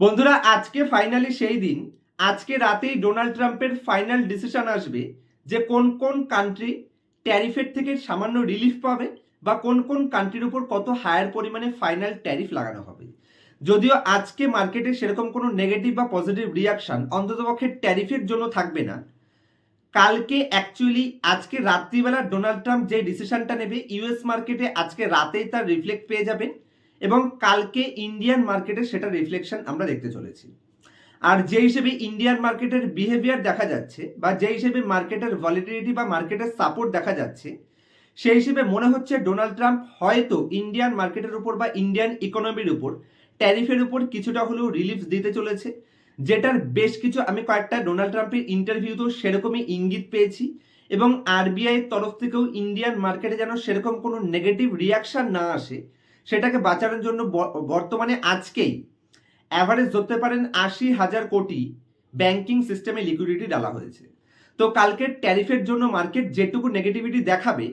বন্ধুরা, আজকে ফাইনালি সেই দিন। আজকে রাতেই ডোনাল্ড ট্রাম্পের ফাইনাল ডিসিশন আসবে যে কোন কোন কান্ট্রি ট্যারিফের থেকে সামান্য রিলিফ পাবে বা কোন কোন কান্ট্রির উপর কত হায়ার পরিমাণে ফাইনাল ট্যারিফ লাগানো হবে। যদিও আজকে মার্কেটে সেরকম কোনো নেগেটিভ বা পজিটিভ রিয়াকশন অন্ততপক্ষে ট্যারিফের জন্য থাকবে না। কালকে অ্যাকচুয়ালি আজকে রাত্রিবেলা ডোনাল্ড ট্রাম্প যে ডিসিশনটা নেবে ইউএস মার্কেটে আজকে রাতেই তার রিফ্লেক্ট পেয়ে যাবেন। এবং কালকে ইন্ডিয়ান মার্কেটে সেটা রিফ্লেকশন আমরা দেখতে চলেছি। আর যে হিসেবে ইন্ডিয়ান মার্কেটের বিহেভিয়ার দেখা যাচ্ছে বা যে হিসেবে মার্কেটের ভলিটিলিটি বা মার্কেটের সাপোর্ট দেখা যাচ্ছে, সেই হিসেবে মনে হচ্ছে ডোনাল্ড ট্রাম্প হয়তো ইন্ডিয়ান মার্কেটের উপর বা ইন্ডিয়ান ইকোনমির উপর ট্যারিফের উপর কিছুটা হলেও রিলিফ দিতে চলেছে, যেটার বেশ কিছু আমি কয়েকটা ডোনাল্ড ট্রাম্পের ইন্টারভিউতেও সেরকমই ইঙ্গিত পেয়েছি এবং আরবিআই তরফ থেকেও ইন্ডিয়ান মার্কেটে যেন সেরকম কোনো নেগেটিভ রিয়াকশন না আসে সেটাকে বাঁচানোর জন্য বর্তমানে আজকেই অ্যাভারেজ ধরতে পারেন আশি হাজার কোটি ব্যাংকিং সিস্টেমে লিকুইডিটি ডালা হয়েছে। তো কালকের ট্যারিফের জন্য মার্কেট যেটুকু নেগেটিভিটি দেখাবে,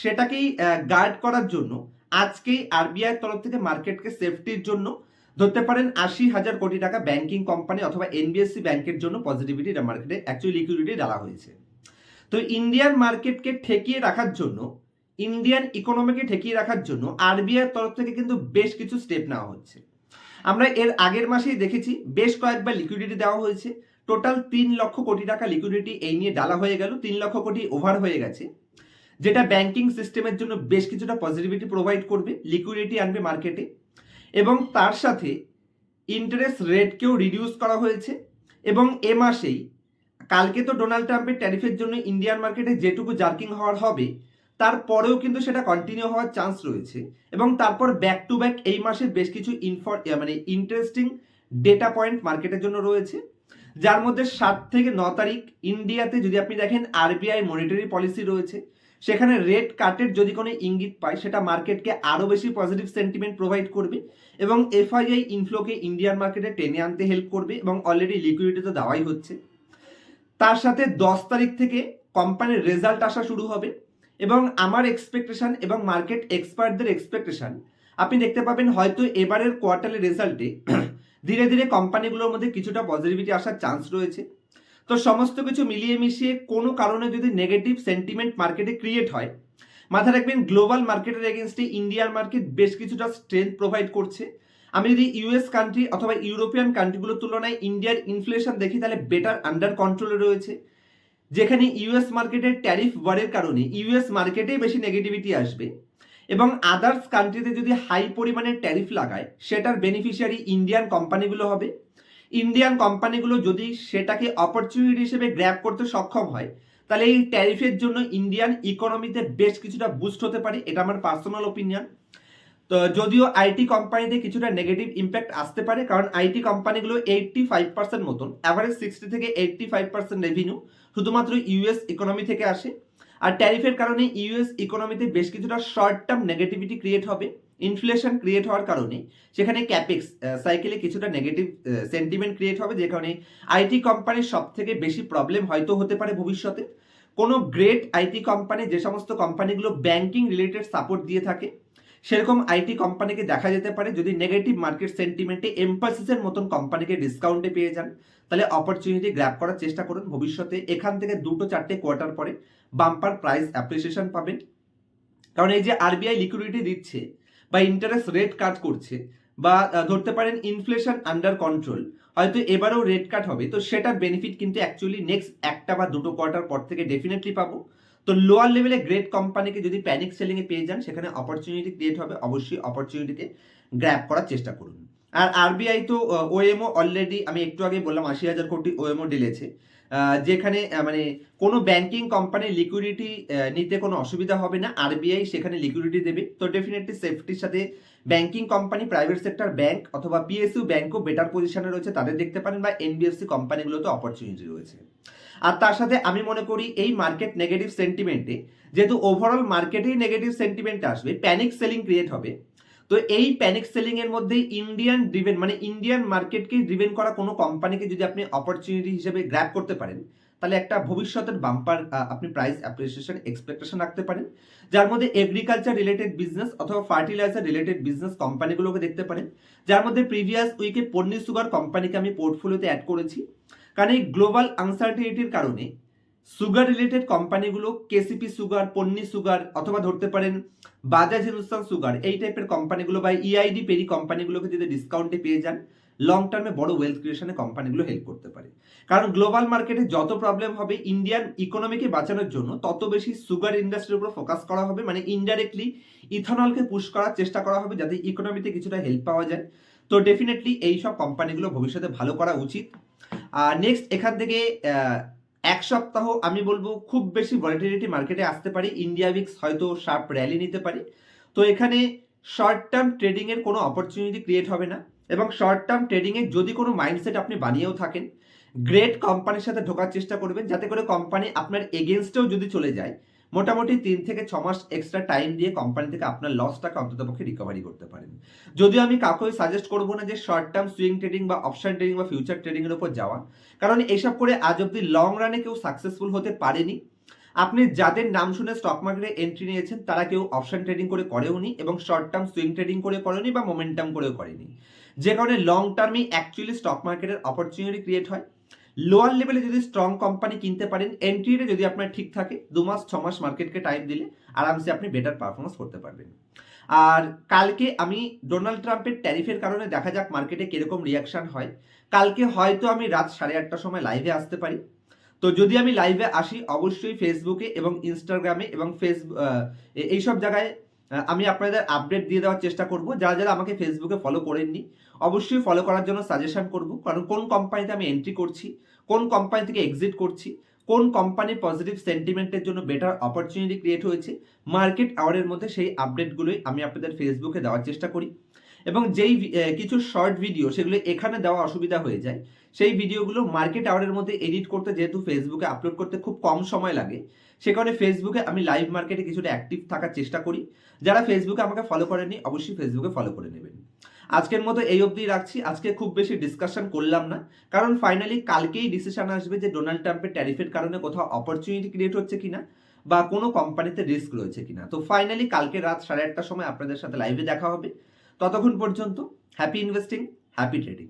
সেটাকেই গার্ড করার জন্য আজকেই আরবিআই তরফ থেকে মার্কেটকে সেফটির জন্য ধরতে পারেন আশি হাজার কোটি টাকা ব্যাংকিং কোম্পানি অথবা এনবিএসসি ব্যাংকের জন্য পজিটিভিটি মার্কেটে অ্যাকচুয়ালি লিকুইডিটি ডালা হয়েছে। তো ইন্ডিয়ান মার্কেটকে ঠেকিয়ে রাখার জন্য ইন্ডিয়ান ইকোনমিকে ঠেকিয়ে রাখার জন্য আরবিআই তরফ থেকে কিন্তু বেশ কিছু স্টেপ নেওয়া হচ্ছে। আমরা এর আগের মাসেই দেখেছি, বেশ কয়েকবার লিকুইডিটি দেওয়া হয়েছে। টোটাল তিন লক্ষ কোটি টাকা লিকুইডিটি এই নিয়ে ডালা হয়ে গেল, তিন লক্ষ কোটি ওভার হয়ে গেছে। যেটা ব্যাংকিং সিস্টেমের জন্য বেশ কিছুটা পজিটিভিটি প্রোভাইড করবে লিকুইডিটি আনবে মার্কেটে এবং তার সাথে ইন্টারেস্ট রেটকেও রিডিউস করা হয়েছে। এবং এ মাসেই, কালকে তো ডোনাল্ড ট্রাম্পের ট্যারিফের জন্য ইন্ডিয়ান মার্কেটে যেটুকু জার্কিং হওয়ার হবে তারপরেও কিন্তু সেটা কন্টিনিউ হওয়ার চান্স রয়েছে। এবং তারপর ব্যাক টু ব্যাক এই মাসে বেশ কিছু ইনফর মানে ইন্টারেস্টিং ডেটা পয়েন্ট মার্কেটের জন্য রয়েছে। যার মধ্যে সাত থেকে ন তারিখ ইন্ডিয়াতে যদি আপনি দেখেন আরবিআই মনিটারি পলিসি রয়েছে, সেখানে রেট কাটের যদি কোনো ইঙ্গিত পায়, সেটা মার্কেটকে আরও বেশি পজিটিভ সেন্টিমেন্ট প্রোভাইড করবে এবং এফআইআই ইনফ্লোকে ইন্ডিয়ান মার্কেটে টেনে আনতে হেল্প করবে এবং অলরেডি লিকুইডিটি তো দেওয়াই হচ্ছে। তার সাথে দশ তারিখ থেকে কোম্পানির রেজাল্ট আসা শুরু হবে। এবং আমার এক্সপেকটেশন এবং মার্কেট এক্সপার্টদের এক্সপেকটেশন আপনি দেখতে পাবেন হয়তো এবারের কোয়ার্টারলি রেজাল্টে ধীরে ধীরে কোম্পানিগুলোর মধ্যে কিছুটা পজিটিভিটি আসার চান্স রয়েছে। তো সমস্ত কিছু মিলিয়ে মিশিয়ে কোনো কারণে যদি নেগেটিভ সেন্টিমেন্ট মার্কেটে ক্রিয়েট হয়, মাথায় রাখবেন গ্লোবাল মার্কেটের এগেনস্টে ইন্ডিয়ার মার্কেট বেশ কিছুটা স্ট্রেংথ প্রোভাইড করছে। আমি যদি ইউএস কান্ট্রি অথবা ইউরোপিয়ান কান্ট্রিগুলোর তুলনায় ইন্ডিয়ার ইনফ্লেশন দেখি, তাহলে বেটার আন্ডার কন্ট্রোলে রয়েছে। যেখানে ইউএস মার্কেটের ট্যারিফ ওয়ারের কারণে ইউএস মার্কেটেই বেশি নেগেটিভিটি আসবে এবং আদার্স কান্ট্রিতে যদি হাই পরিমাণে ট্যারিফ লাগায়, সেটার বেনিফিশিয়ারি ইন্ডিয়ান কোম্পানিগুলো হবে। ইন্ডিয়ান কোম্পানিগুলো যদি সেটাকে অপরচুনিটি হিসেবে গ্র্যাব করতে সক্ষম হয়, তাহলে এই ট্যারিফের জন্য ইন্ডিয়ান ইকোনমিতে বেশ কিছুটা বুস্ট হতে পারে, এটা আমার পার্সোনাল ওপিনিয়ন তো যদিও আইটি কোম্পানিতে কিছুটা নেগেটিভ ইম্প্যাক্ট আসতে পারে, কারণ আইটি কোম্পানিগুলো এইটটি ফাইভ পার্সেন্ট মতন অ্যাভারেজ সিক্সটি থেকে এইটটি ফাইভ পার্সেন্ট রেভিনিউ শুধুমাত্র ইউএস ইকোনমি থেকে আসে। আর ট্যারিফের কারণে ইউএস ইকোনমিতে বেশ কিছুটা শর্ট টার্ম নেগেটিভিটি ক্রিয়েট হবে ইনফ্লেশন ক্রিয়েট হওয়ার কারণে। সেখানে ক্যাপেক্স সাইকেলে কিছুটা নেগেটিভ সেন্টিমেন্ট ক্রিয়েট হবে, যে কারণে আইটি কোম্পানির সব থেকে বেশি প্রবলেম হয়তো হতে পারে ভবিষ্যতে। কোনো গ্রেট আইটি কোম্পানি যে সমস্ত কোম্পানিগুলো ব্যাংকিং রিলেটেড সাপোর্ট দিয়ে থাকে সেরকম আইটি কোম্পানিকে দেখা যেতে পারে, যদি নেগেটিভ মার্কেট সেন্টিমেন্টে এমপাসিসের মতন কোম্পানিকে ডিসকাউন্টে পেয়ে যান, তাহলে অপরচুনিটি গ্র্যাপ করার চেষ্টা করুন। ভবিষ্যতে এখান থেকে দুটো চারটে কোয়ার্টার পরে বাম্পার প্রাইস অ্যাপ্রিসিয়েশন পাবেন। কারণ এই যে আরবিআই লিকুইডিটি দিচ্ছে বা ইন্টারেস্ট রেট কাট করছে বা ধরতে পারেন ইনফ্লেশন আন্ডার কন্ট্রোল হয়তো এবারেও রেট কাট হবে, তো সেটার বেনিফিট কিন্তু অ্যাকচুয়ালি নেক্সট একটা বা দুটো কোয়ার্টার পর থেকে ডেফিনেটলি পাবো। তো লোয়ার লেভেলে গ্রেট কোম্পানিকে যদি প্যানিক সেলিং এ পেয়ে যান, সেখানে অপরচুনিটি ক্রিয়েট হবে, অবশ্যই অপরচুনিটিকে গ্র্যাব করার চেষ্টা করুন। আর আরবিআই তো ওএমও অলরেডি আমি একটু আগে বললাম, আশি হাজার কোটি ওএমও ডিলেছে। যেখানে মানে কোনো ব্যাংকিং কোম্পানির লিকুইডিটি নিতে কোনো অসুবিধা হবে না। আরবিআই সেখানে লিকুইডিটি দেবে। তো ডেফিনেটলি সেফটির সাথে banking company private sector bank অথবা পিএসইউ ব্যাংকও বেটার পজিশনে রয়েছে। তাদের দেখতে পারেন বা এনবিএফসি কোম্পানিগুলোতে অপরচুনিটি রয়েছে। আর তার সাথে আমি মনে করি এই মার্কেট নেগেটিভ সেন্টিমেন্টে যেহেতু ওভারঅল মার্কেটেই নেগেটিভ সেন্টিমেন্ট আসবে প্যানিক সেলিং ক্রিয়েট হবে। তো এই প্যানিক সেলিং এর মধ্যে ইন্ডিয়ান ড্রিভেন মানে ইন্ডিয়ান মার্কেটকে ড্রিভেন করা কোনো কোম্পানিকে যদি আপনি অপরচুনিটি হিসেবে গ্র্যাব করতে পারেন, তাহলে একটা ভবিষ্যতের বাম্পার আপনি প্রাইস অ্যাপ্রিসিয়েশন এক্সপেকটেশন রাখতে পারেন। যার মধ্যে এগ্রিকালচার রিলেটেড বিজনেস অথবা ফার্টিলাইজার রিলেটেড বিজনেস কোম্পানিগুলোকে দেখতে পারেন। যার মধ্যে প্রিভিয়াস উইকে পন্নি সুগার কোম্পানিকে আমি পোর্টফোলিওতে অ্যাড করেছি। কারণ এই গ্লোবাল আনসার্টিনিটির কারণে সুগার রিলেটেড কোম্পানিগুলো কেসিপি সুগার পন্নি সুগার অথবা ধরতে পারেন বাজাজ হিন্দুস্তান সুগার এই টাইপের কোম্পানিগুলো বা ইআইডি পেরি কোম্পানিগুলোকে যদি ডিসকাউন্টে পেয়ে যান লং টার্মে বড় ওয়েলথ ক্রিয়েশনে কোম্পানিগুলো হেল্প করতে পারে। কারণ গ্লোবাল মার্কেটে যত প্রবলেম হবে ইন্ডিয়ান ইকোনমিকে বাঁচানোর জন্য তত বেশি সুগার ইন্ডাস্ট্রির উপর ফোকাস করা হবে মানে ইনডাইরেক্টলি ইথানলকে পুশ করার চেষ্টা করা হবে যাতে ইকোনমিতে কিছুটা হেল্প পাওয়া যায়। তো ডেফিনেটলি এই সব কোম্পানিগুলো ভবিষ্যতে ভালো করা উচিত। নেক্সট এখান থেকে এক সপ্তাহ আমি বলব খুব বেশি ভলিটিলিটি মার্কেটে আসতে পারি। ইন্ডিয়া উইক্স হয়তো শার্প র্যালি নিতে পারি। তো এখানে শর্ট টার্ম ট্রেডিংয়ের কোনো অপরচুনিটি ক্রিয়েট হবে না এবং শর্ট টার্ম ট্রেডিংয়ে যদি কোনো মাইন্ডসেট আপনি বানিয়েও থাকেন গ্রেট কোম্পানির সাথে ঢোকার চেষ্টা করবেন, যাতে করে কোম্পানি আপনার এগেনস্টেও যদি চলে যায় মোটামুটি তিন থেকে ছ মাস এক্সট্রা টাইম দিয়ে কোম্পানি থেকে আপনার লসটাকে অন্ততপক্ষে রিকভারি করতে পারেন। যদিও আমি কাউকে সাজেস্ট করব না যে শর্ট টার্ম সুইং ট্রেডিং বা অপশন ট্রেডিং বা ফিউচার ট্রেডিং এর উপর যাওয়া। কারণ এসব করে আজ অব্দি লং রানে কেউ সাকসেসফুল হতে পারেনি। আপনি যাদের নাম শুনে স্টক মার্কেটে এন্ট্রি নিয়েছেন, তারা কেউ অপশন ট্রেডিং করে করেওনি এবং শর্ট টার্ম সুইং ট্রেডিং করে করেনি বা মোমেন্টাম করেও করেনি। যে কারণে লং টার্মে অ্যাকচুয়ালি স্টক মার্কেটের অপরচুনিটি ক্রিয়েট হয়। লোয়ার লেভেলে যদি স্ট্রং কোম্পানি কিনতে পারেন এন্ট্রিটা যদি আপনার ঠিক থাকে, দু মাস, ছ মাস মার্কেটকে টাইম দিলে আরামসে আপনি বেটার পারফরমেন্স করতে পারবেন। আর কালকে আমি ডোনাল্ড ট্রাম্পের ট্যারিফের কারণে দেখা যাক মার্কেটে কীরকম রিয়াকশন হয়। কালকে হয়তো আমি রাত সাড়ে আটটার সময় লাইভে আসতে পারি। তো যদি আমি লাইভে আসি, অবশ্যই ফেসবুকে এবং ইনস্টাগ্রামে এবং ফেসবুক এইসব জায়গায় আমি আপনাদের আপডেট দিয়ে দেওয়ার চেষ্টা করব। যারা যারা আমাকে ফেসবুকে ফলো করেননি, অবশ্যই ফলো করার জন্য সাজেশন করব। কারণ কোন কোম্পানিতে আমি এন্ট্রি করছি, কোন কোম্পানি থেকে এক্সিট করছি, কোন কোম্পানির পজিটিভ সেন্টিমেন্টের জন্য বেটার অপরচুনিটি ক্রিয়েট হয়েছে মার্কেট আওয়ারের মধ্যে সেই আপডেটগুলোই আমি আপনাদের ফেসবুকে দেওয়ার চেষ্টা করি। এবং যেই কিছু শর্ট ভিডিও সেগুলো এখানে দেওয়া অসুবিধা হয়ে যায়। সেই ভিডিওগুলো মার্কেট আওয়ারের মধ্যে এডিট করতে যেহেতু ফেসবুকে আপলোড করতে খুব কম সময় লাগে, সে কারণে ফেসবুকে আমি লাইভ মার্কেটে কিছুটা অ্যাক্টিভ থাকার চেষ্টা করি। যারা ফেসবুকে আমাকে ফলো করেনি অবশ্যই ফেসবুকে ফলো করে নেবেন। আজকের মতো এই অবধি রাখছি। আজকে খুব বেশি ডিসকাশন করলাম না, কারণ ফাইনালি কালকেই ডিসিশন আসবে যে ডোনাল্ড ট্রাম্পের ট্যারিফের কারণে কোথাও অপরচুনিটি ক্রিয়েট হচ্ছে কিনা বা কোনো কোম্পানিতে রিস্ক রয়েছে কিনা। তো ফাইনালি কালকে রাত সাড়ে আটটার সময় আপনাদের সাথে লাইভে দেখা হবে। ততক্ষণ পর্যন্ত হ্যাপি ইনভেস্টিং হ্যাপি ট্রেডিং